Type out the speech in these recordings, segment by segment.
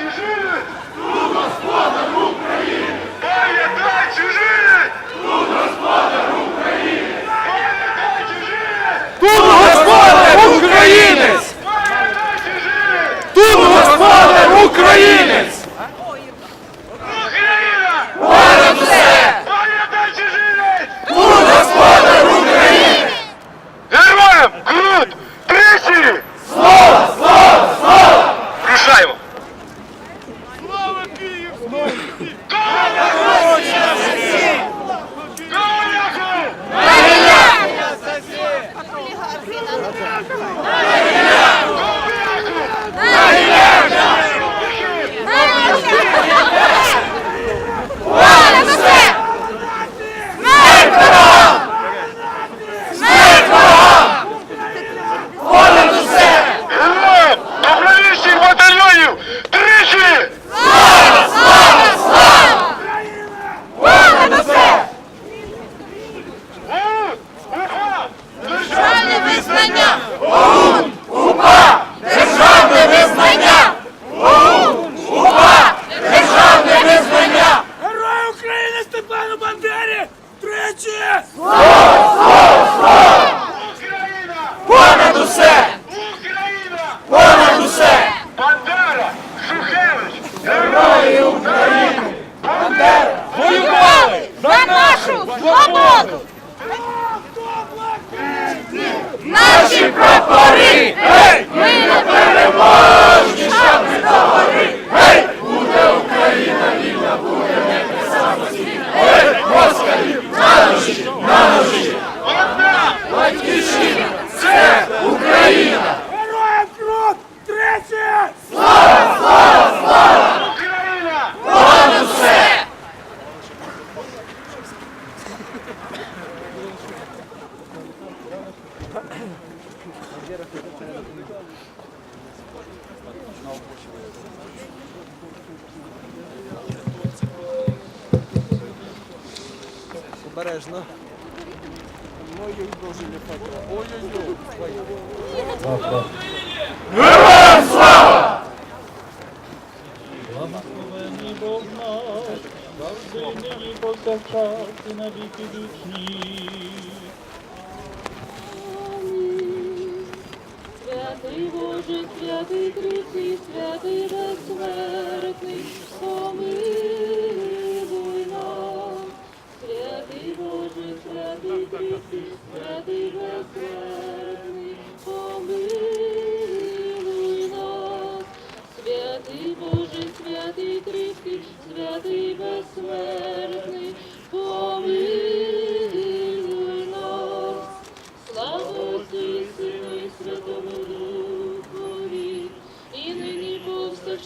чужих! Тут господар України! Пам'ятай чужих! Тут господар України! Пам'ятай чужих! Тут Обережно. Ой-ой, дуже ліпати. Ой-ой-ой. Героям слава! Благословений Бог наш, завжди небо кохати на віки вічні. Святий Трицій, святий безсмертний, помилуй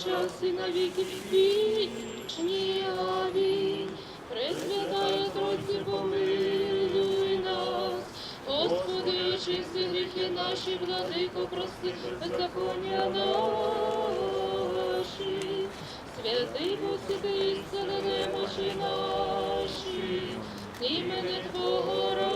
повсякчас і на віки вічні. Амінь. Пресвятая Тройці, помилуй нас. Господи, очисти гріхи наші, владико, прости, беззаконня наші. Святий посіди істини немочі наші, імени Твого ради.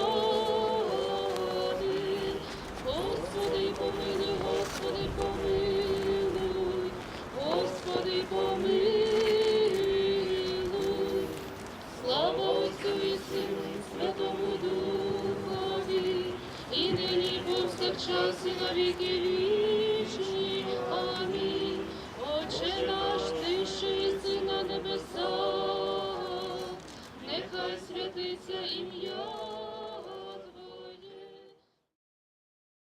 І на віки вічні. Амінь. Отче наш, ти